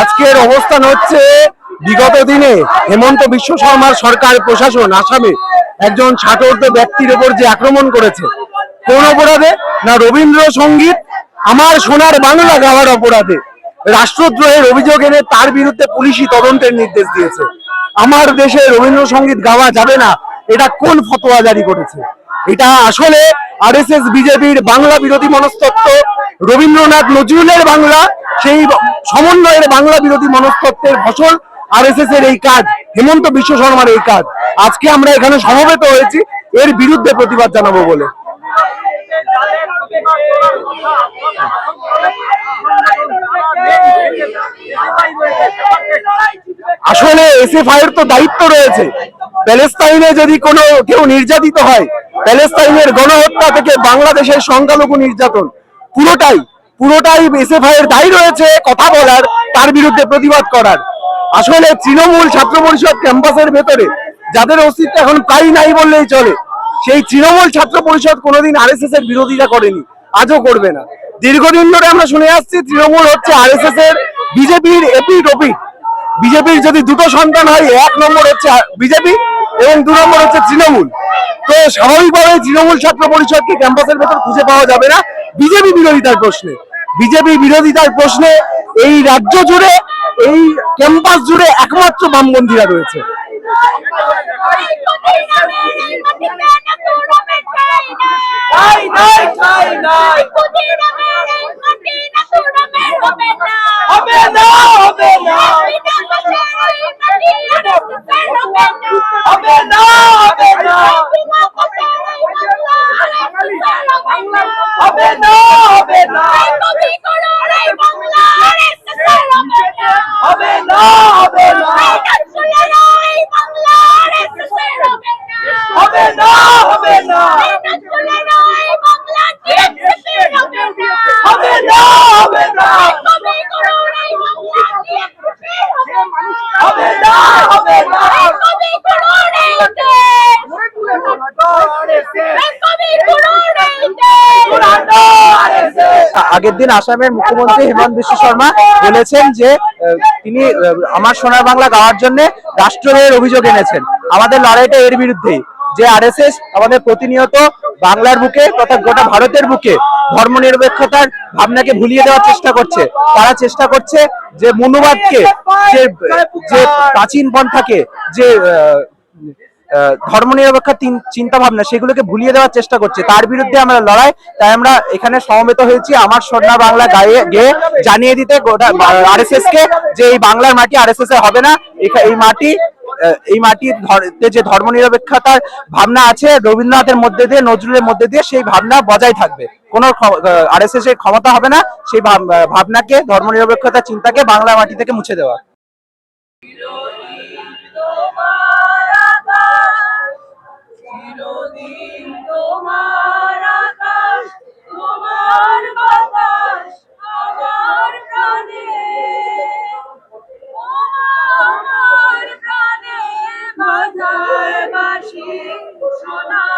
আজকের অবস্থান হচ্ছে বিগত দিনে হেমন্ত বিশ্ব শর্মার সরকার, প্রশাসন, আসামে একজন ছাত্রত ব্যক্তির উপর যে আক্রমণ করেছে। কোন অপরাধে? না রবীন্দ্রসঙ্গীত আমার সোনার বাংলা গাওয়ার অপরাধে। রাষ্ট্রদ্রোহের অভিযোগ এনে তার বিরুদ্ধে পুলিশি তদন্তের নির্দেশ দিয়েছে। আমার দেশে রবীন্দ্রসঙ্গীত গাওয়া যাবে না, এটা কোন ফতোয়া জারি করেছে? এটা আসলে আরএসএস, বিজেপির বাংলা বিরোধী মনস্তত্ব রবীন্দ্রনাথ নজরুলের বাংলা, সেই সমন্বয়ের বাংলা বিরোধী মনস্তত্ত্বের ফসল আরএসএস এর এই কাজ, হেমন্ত বিশ্ব শর্মার এই কাজ। আজকে আমরা এখানে সমবেত হয়েছি, এর বিরুদ্ধে প্রতিবাদ জানাব বলে। আসলে এসএফআই এর তো দায়িত্ব রয়েছে। প্যালেস্তাইনে যদি কোনো কেউ নির্যাতিত হয়, প্যালেস্তাইনের গণহত্যা থেকে বাংলাদেশের সংখ্যালঘু নির্যাতন, পুরোটাই পুরোটাই এসএফআই এর দায়ী রয়েছে কথা বলার, তার বিরুদ্ধে প্রতিবাদ করার। আসলে তৃণমূল ছাত্র পরিষদ ক্যাম্পাসের ভেতরে যাদের অস্তিত্ব এখন প্রায় নাই বললেই চলে, সেই তৃণমূল ছাত্র পরিষদ কোনোদিন আরএসএস এর বিরোধিতা করেনি, আজও করবে না। দীর্ঘদিন ধরে আমরা শুনে আসছি তৃণমূল হচ্ছে আরএসএস এর বিজেপির এপি টপি বিজেপির যদি দুটো সন্তান হয়, এক নম্বর হচ্ছে বিজেপি এবং দু নম্বর হচ্ছে তৃণমূল। তো স্বাভাবিকভাবে তৃণমূল ছাত্র পরিষদকে ক্যাম্পাসের ভেতর খুঁজে পাওয়া যাবে না বিজেপি বিরোধিতার প্রশ্নে। বিজেপি বিরোধিতার প্রশ্নে এই রাজ্য জুড়ে এই ক্যাম্পাস জুড়ে একমাত্র বামবন্ধীরা রয়েছে। হবে না হবে না। হবে না হবে না। হবে না। হবে না আগের দিন আসামের মুখ্যমন্ত্রী হেমন্ত বিশ্ব শর্মা বলেছেন যে তিনি আমার সোনার বাংলা গাওয়ার জন্য রাষ্ট্রদ্রোহের অভিযোগ এনেছেন। আমাদের লড়াইটা এর বিরুদ্ধেই যে আরএসএস আমাদের প্রতিনিয়ত বাংলার বুকে তথা গোটা ভারতের বুকে ধর্মনিরপেক্ষতার ভাবনাকে ভুলিয়ে দেওয়ার চেষ্টা করছে। তারা চেষ্টা করছে যে মনুবাদকে, যে যে প্রাচীন পন্থাকে, যে ধর্মনিরপেক্ষ চিন্তা ভাবনা সেগুলোকে ভুলিয়ে দেওয়ার চেষ্টা করছে। তার বিরুদ্ধে আমরা লড়াই, তাই আমরা এখানে সমবেত হয়েছি। আমার সোনা বাংলা গায়ে গিয়ে জানিয়ে দিতে গোটা আরএসএস কে যে এই বাংলার মাটি আরএসএস এ হবে না, এই মাটি এই মাটির যে ধর্মনিরপেক্ষতার ভাবনা আছে, রবীন্দ্রনাথের মধ্যে দিয়ে, নজরুলের মধ্যে দিয়ে, সেই ভাবনা বজায় থাকবে। কোন আরএসএস এর ক্ষমতা হবে না, সেই ভাব- ভাবনাকে ধর্মনিরপেক্ষতার চিন্তাকে বাংলা মাটি থেকে মুছে দেওয়া 听说那